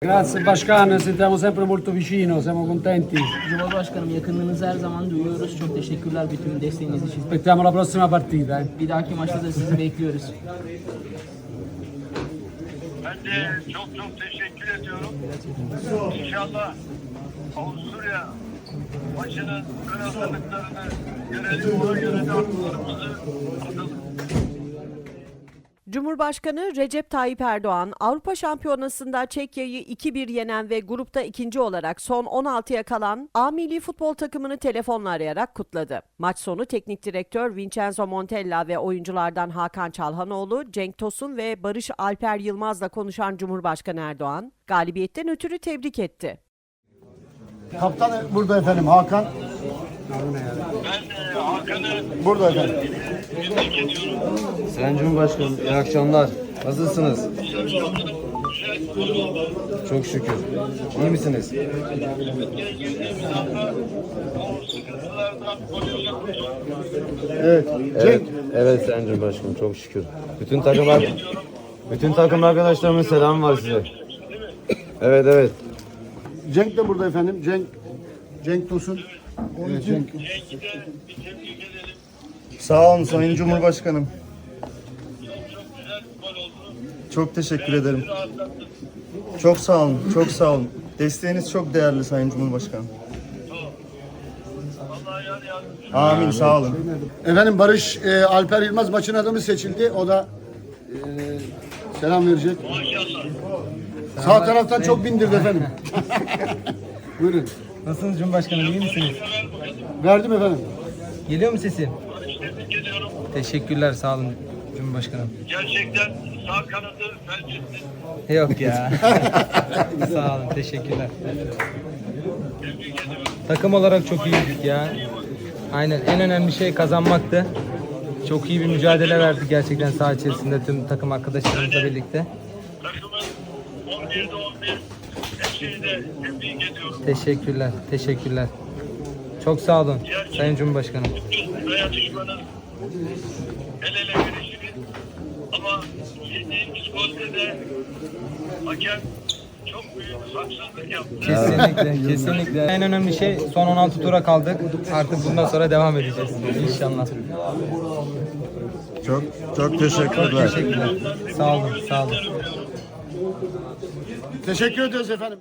Grazie Bascan, sentiamo sempre molto vicino, siamo contenti. Cumhurbaşkanım yakınlığınızı her zaman duyuyoruz. Çok teşekkürler bütün desteğiniz için. Aspettiamo la prossima partita. Eh. Bir dahaki maçta da sizi bekliyoruz. Ben de çok çok teşekkür ediyorum. İnşallah Avusturya maçının ön hazırlıklarını görelim. Ona göre de atlarımızı atalım. Cumhurbaşkanı Recep Tayyip Erdoğan, Avrupa Şampiyonası'nda Çekya'yı 2-1 yenen ve grupta ikinci olarak son 16'ya kalan A milli futbol takımını telefonla arayarak kutladı. Maç sonu teknik direktör Vincenzo Montella ve oyunculardan Hakan Çalhanoğlu, Cenk Tosun ve Barış Alper Yılmaz'la konuşan Cumhurbaşkanı Erdoğan, galibiyetten ötürü tebrik etti. Kaptan burada efendim Hakan. Ben e, Hakan'ı Burada efendim. Sayın Cumhurbaşkanım iyi akşamlar. Nasılsınız? Çok şükür. İyi misiniz? Evet. Evet, evet Sayın Cumhurbaşkanım çok şükür. Bütün takımlar bütün takım arkadaşlarımın selamı var size. Evet evet. Cenk de burada efendim. Cenk. Cenk Tosun. Evet, Cenk. Cenk'i de bir tebrik edelim. Sağ olun Sayın Cumhurbaşkanım. Çok çok güzel bir gol oldu. Çok teşekkür ederim. Çok sağ olun, çok sağ olun. Desteğiniz çok değerli Sayın Cumhurbaşkanım. Vallahi yani yardımcı. Amin, sağ olun. Efendim Barış e, Alper Yılmaz maçın adamı seçildi. O da e, selam verecek. Maşallah. Sağ taraftan çok bindirdi efendim. Buyurun. Nasılsınız Cumhurbaşkanım iyi misiniz? Verdim efendim. Geliyor mu sesim? Tebrik ediyorum. Teşekkürler sağ olun Cumhurbaşkanım. Gerçekten sağ kanadı felç etti. Yok ya. sağ olun teşekkürler. Tebrik ediyorum. Takım olarak çok iyiydik ya. Aynen en önemli şey kazanmaktı. Çok iyi bir mücadele verdik gerçekten saha içerisinde tüm takım arkadaşlarımızla birlikte. Takımın 11'de 11 hepsini de tebrik ediyorum. Teşekkürler, teşekkürler. Çok sağ olun Sayın Cumhurbaşkanım. Bütün dayanışmanız el ele verişiniz ama yediğimiz golde de hakem çok büyük haksızlık yaptı. Kesinlikle, kesinlikle. En önemli şey son 16 tura kaldık. Artık bundan sonra devam edeceğiz inşallah. Çok çok teşekkürler. Teşekkürler. Sağ olun, sağ olun. Teşekkür ediyoruz efendim.